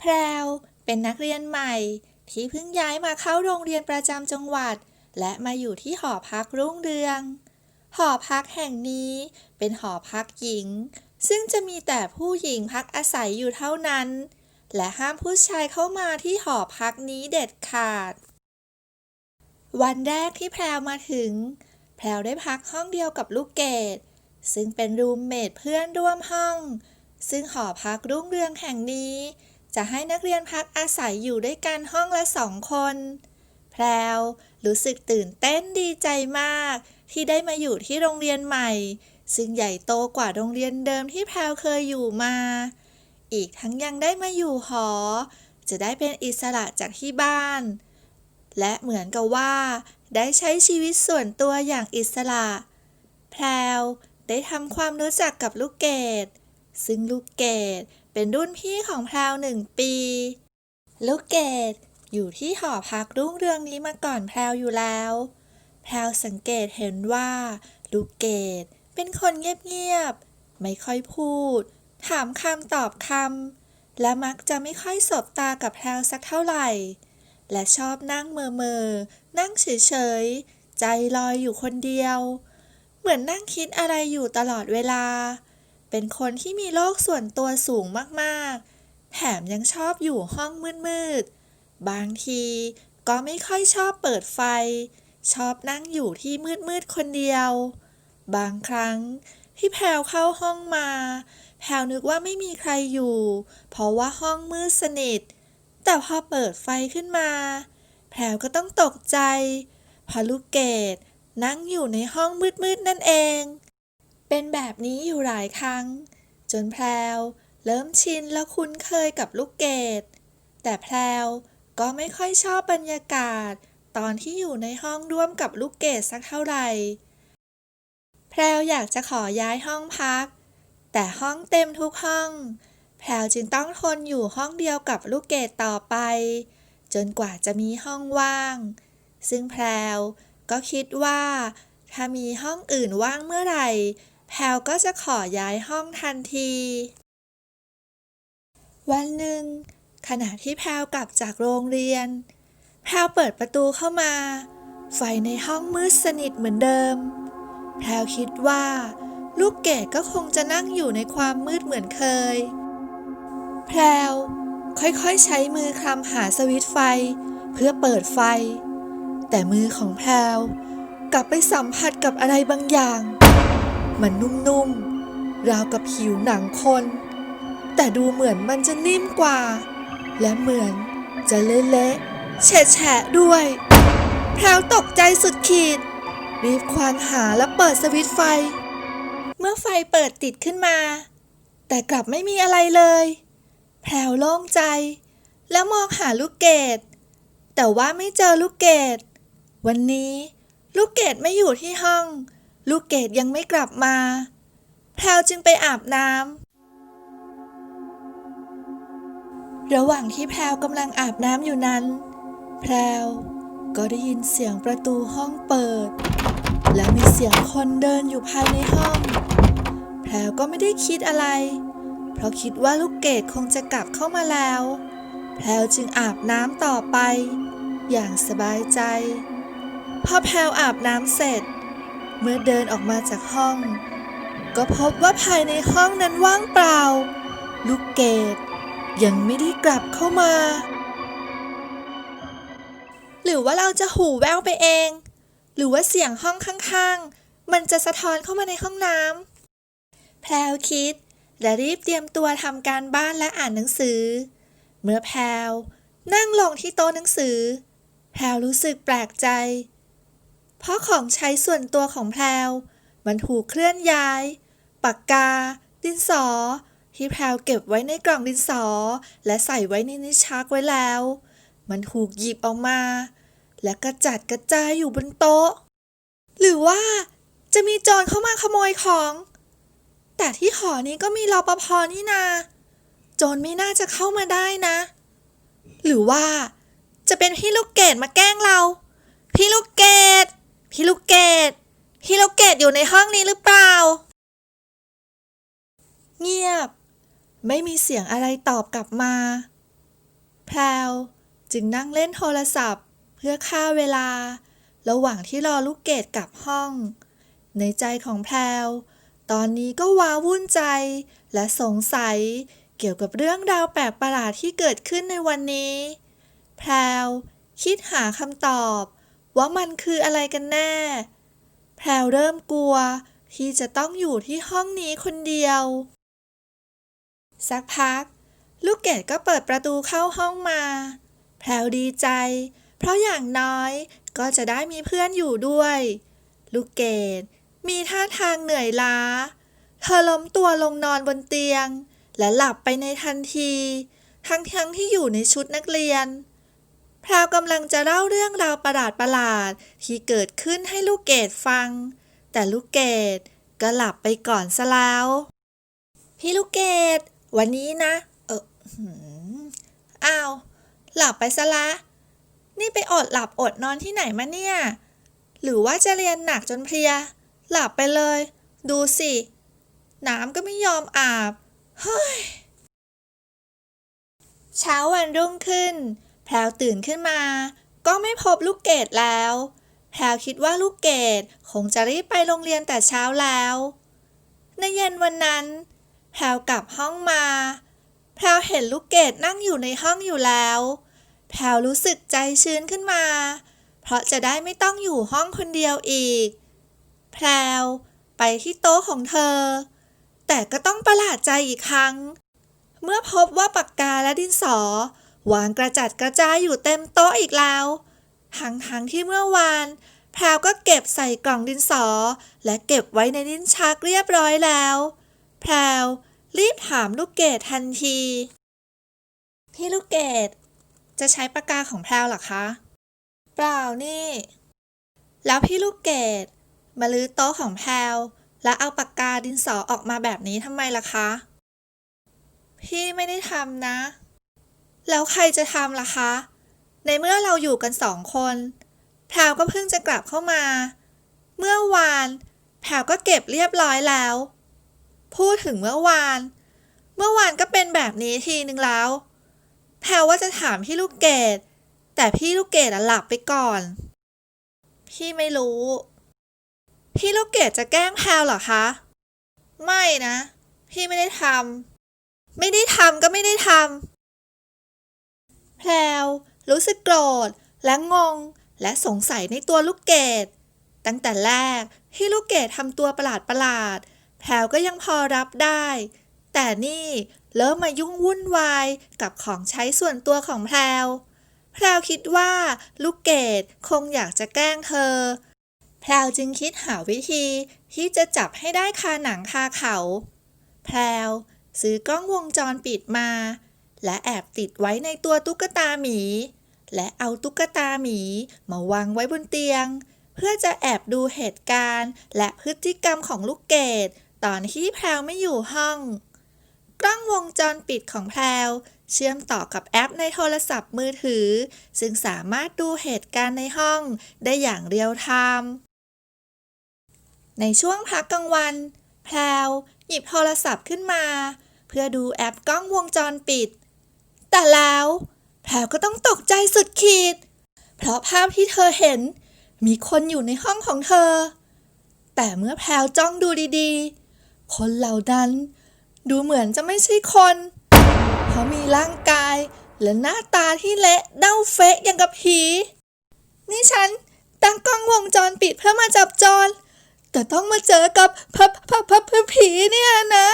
แพรวเป็นนักเรียนใหม่ ที่เพิ่งย้ายมาเข้าโรงเรียนประจำจังหวัด และมาอยู่ที่หอพักรุ่งเรือง หอพักแห่งนี้เป็นหอพักหญิง ซึ่งจะมีแต่ผู้หญิงพักอาศัยอยู่เท่านั้น และห้ามผู้ชายเข้ามาที่หอพักนี้เด็ดขาด วันแรกที่แพรวมาถึง แพรวได้พักห้องเดียวกับลูกเกดซึ่งเป็นรูมเมทเพื่อนร่วมห้อง ซึ่งหอพักรุ่งเรืองแห่งนี้ จะให้นักเรียนพักอาศัยอยู่ด้วยกันห้องละสองคน แพรวรู้สึกตื่นเต้นดีใจมาก ที่ได้มาอยู่ที่โรงเรียนใหม่ ซึ่งใหญ่โตกว่าโรงเรียนเดิมที่แพรวเคยอยู่มา อีกทั้งยังได้มาอยู่หอ จะได้เป็นอิสระจากที่บ้าน และเหมือนกับว่า ได้ใช้ชีวิตส่วนตัวอย่างอิสระ แพรวได้ทำความรู้จักกับลูกเกดซึ่งลูกเกด เป็นรุ่นพี่ของแพรวหนึ่งปี ลูกเกดอยู่ที่หอพักรุ่งเรืองนี้มาก่อนแพรวอยู่แล้ว แพรวสังเกตเห็นว่า ลูกเกดเป็นคนเงียบๆ ไม่ค่อยพูด ถามคำตอบคำ และมักจะไม่ค่อยสบตากับแพรวสักเท่าไหร่ และชอบนั่งเมอเมอนั่งเฉยๆ ใจลอยอยู่คนเดียว เหมือนนั่งคิดอะไรอยู่ตลอดเวลา เป็นคนที่มีโลกส่วนตัวสูงมากๆ แถมยังชอบอยู่ห้องมืดๆ บางทีก็ไม่ค่อยชอบเปิดไฟ ชอบนั่งอยู่ที่มืดๆ คนเดียว บางครั้งที่แพรวเข้าห้องมา แพรวนึกว่าไม่มีใครอยู่ เพราะว่าห้องมืดสนิท แต่พอเปิดไฟขึ้นมา แพรวก็ต้องตกใจพราะลูกเกดนั่งอยู่ในห้องมืดๆ นั่นเอง เป็นแบบนี้อยู่หลายครั้ง จนแพรวเริ่มชินและคุ้นเคยกับลูกเกดแต่แพรวก็ไม่ค่อยชอบบรรยากาศ ตอนที่อยู่ในห้องร่วมกับลูกเกดสักเท่าไหร่ แพรวอยากจะขอย้ายห้องพัก แต่ห้องเต็มทุกห้อง แพรวจึงต้องทนอยู่ห้องเดียวกับลูกเกดต่อไป จนกว่าจะมีห้องว่าง ซึ่งแพรวก็คิดว่า ถ้ามีห้องอื่นว่างเมื่อไหร่ แพรวก็จะขอย้ายห้องทันที วันหนึ่ง ขณะที่แพรวกลับจากโรงเรียน แพรวเปิดประตูเข้ามา ไฟในห้องมืดสนิทเหมือนเดิม แพรวคิดว่า ลูกเกดก็คงจะนั่งอยู่ในความมืดเหมือนเคย แพรวค่อยๆใช้มือคลำหาสวิตไฟ เพื่อเปิดไฟ แต่มือของแพรวกลับไปสัมผัสกับอะไรบางอย่าง มันนุ่มๆ ราวกับผิวหนังคน แต่ดูเหมือนมันจะนิ่มกว่า และเหมือนจะเละๆแฉะๆด้วย แพรวตกใจสุดขีด รีบควานหาและเปิดสวิตไฟ เมื่อไฟเปิดติดขึ้นมา แต่กลับไม่มีอะไรเลย แพรวโล่งใจ แล้วมองหาลูกเกดแต่ว่าไม่เจอลูกเกดวันนี้ลูกเกดไม่อยู่ที่ห้อง ลูกเกดยังไม่กลับมา แพรวจึงไปอาบน้ำ ระหว่างที่แพรวกำลังอาบน้ำอยู่นั้น แพรวก็ได้ยินเสียงประตูห้องเปิด และมีเสียงคนเดินอยู่ภายในห้อง แพรวก็ไม่ได้คิดอะไร เพราะคิดว่าลูกเกดคงจะกลับเข้ามาแล้ว แพรวจึงอาบน้ำต่อไป อย่างสบายใจ พอแพรวอาบน้ำเสร็จ เมื่อเดินออกมาจากห้อง ก็พบว่าภายในห้องนั้นว่างเปล่า ลูกเกดยังไม่ได้กลับเข้ามา หรือว่าเราจะหูแว่วไปเอง หรือว่าเสียงห้องข้างๆ มันจะสะท้อนเข้ามาในห้องน้ำแพรวคิดและรีบเตรียมตัวทำการบ้านและอ่านหนังสือ เมื่อแพรวนั่งลงที่โต๊ะหนังสือ แพรวรู้สึกแปลกใจ เพราะของใช้ส่วนตัวของแพรวมันถูกเคลื่อนย้าย ปากกา ดินสอ ที่แพรวเก็บไว้ในกล่องดินสอ และใส่ไว้ในนิชชักไว้แล้ว มันถูกหยิบออกมา และกระจัดกระจายอยู่บนโต๊ะ หรือว่าจะมีโจรเข้ามาขโมยของ แต่ที่หอนี้ก็มีรปภนี่นา โจรไม่น่าจะเข้ามาได้นะ หรือว่าจะเป็นพี่ลูกเกดมาแกล้งเรา พี่ลูกเกด พี่ลูกเกดพี่ลูกเกดอยู่ในห้องนี้หรือเปล่า เงียบ ไม่มีเสียงอะไรตอบกลับมา แพรวจึงนั่งเล่นโทรศัพท์ เพื่อฆ่าเวลา ระหว่างที่รอลูกเกดกลับห้อง ในใจของแพรวตอนนี้ก็ว้าวุ่นใจ และสงสัยเกี่ยวกับเรื่องราวแปลกประหลาดที่เกิดขึ้นในวันนี้ แพรวคิดหาคำตอบ ว่ามันคืออะไรกันแน่ แพรวเริ่มกลัว ที่จะต้องอยู่ที่ห้องนี้คนเดียว สักพัก ลูกเกดก็เปิดประตูเข้าห้องมา แพรวดีใจ เพราะอย่างน้อยก็จะได้มีเพื่อนอยู่ด้วย ลูกเกดมีท่าทางเหนื่อยล้า เธอล้มตัวลงนอนบนเตียง และหลับไปในทันที ทั้งๆที่อยู่ในชุดนักเรียน พราวกำลังจะเล่าเรื่องราวประหลาดประหลาดที่เกิดขึ้นให้ลูกเกดฟัง แต่ลูกเกดก็หลับไปก่อนซะแล้ว พี่ลูกเกดวันนี้นะ เอออ้าว หลับไปซะละ นี่ไปอดหลับอดนอนที่ไหนมาเนี่ย หรือว่าจะเรียนหนักจนเพลีย หลับไปเลย ดูสิ น้ำก็ไม่ยอมอาบ เฮ้ย เช้าวันรุ่งขึ้น พรวตื่นขึ้นมา ก็ไม่พบลูกเกดแล้ว แพรวคิดว่าลูกเกดคงจะรีบไปโรงเรียนแต่เช้าแล้ว ในเย็นวันนั้น แพรวกลับห้องมา แพรวเห็นลูกเกดนั่งอยู่ในห้องอยู่แล้ว แพรวรู้สึกใจชื้นขึ้นมา เพราะจะได้ไม่ต้องอยู่ห้องคนเดียวอีก แพรวไปที่โต๊ะของเธอ แต่ก็ต้องประหลาดใจอีกครั้ง เมื่อพบว่าปากกาและดินสอ วางกระจัดกระจายอยู่เต็มโต๊ะอีกแล้วทั้งทั้งที่เมื่อวานแพรวก็เก็บใส่กล่องดินสอ และเก็บไว้ในลิ้นชักเรียบร้อยแล้ว แพรวรีบถามลูกเกดทันที พี่ลูกเกดจะใช้ปากกาของแพรวหรอคะ เปล่านี่ แล้วพี่ลูกเกดมาลื้อโต๊ะของแพรวแล้วเอาปากกาดินสอออกมาแบบนี้ทำไมล่ะคะ พี่ไม่ได้ทำนะ แล้วใครจะทำล่ะคะ ในเมื่อเราอยู่กันสองคน แพรวก็เพิ่งจะกลับเข้ามา เมื่อวาน แพรวก็เก็บเรียบร้อยแล้ว พูดถึงเมื่อวาน เมื่อวานก็เป็นแบบนี้ทีนึงแล้ว แพรวว่าจะถามพี่ลูกเกด แต่พี่ลูกเกดหลับไปก่อน พี่ไม่รู้ พี่ลูกเกดจะแกล้งแพรวเหรอคะ ไม่นะ พี่ไม่ได้ทำไม่ได้ทำก็ไม่ได้ทำ แพรวรู้สึกโกรธ และงง และสงสัยในตัวลูกเกดตั้งแต่แรกที่ลูกเกดทำตัวประหลาดประหลาดๆแพรวก็ยังพอรับได้ แต่นี่เริ่มมายุ่งวุ่นวายกับของใช้ส่วนตัวของแพรวแพรวคิดว่าลูกเกดคงอยากจะแกล้งเธอ แพรวจึงคิดหาวิธีที่จะจับให้ได้คาหนังคาเขา แพรวซื้อกล้องวงจรปิดมา และแอบติดไว้ในตัวตุ๊กตาหมี และเอาตุ๊กตาหมีมาวางไว้บนเตียง เพื่อจะแอบดูเหตุการณ์ และพฤติกรรมของลูกเกดตอนที่แพรวไม่อยู่ห้อง กล้องวงจรปิดของแพรวเชื่อมต่อกับแอปในโทรศัพท์มือถือ ซึ่งสามารถดูเหตุการณ์ในห้องได้อย่างเรียลไทม์ในช่วงพักกลางวัน แพรวหยิบโทรศัพท์ขึ้นมา เพื่อดูแอปกล้องวงจรปิด แต่แล้วแพรวก็ต้องตกใจสุดขีด เพราะภาพที่เธอเห็น มีคนอยู่ในห้องของเธอ แต่เมื่อแพรวจ้องดูดีๆ คนเหล่านั้นดูเหมือนจะไม่ใช่คน เพราะมีร่างกายและหน้าตาที่เละเน่าเฟะอย่างกับผี นี่ฉันตั้งกล้องวงจรปิดเพื่อมาจับจร แต่ต้องมาเจอกับพับพับพับผีเนี่ยนะ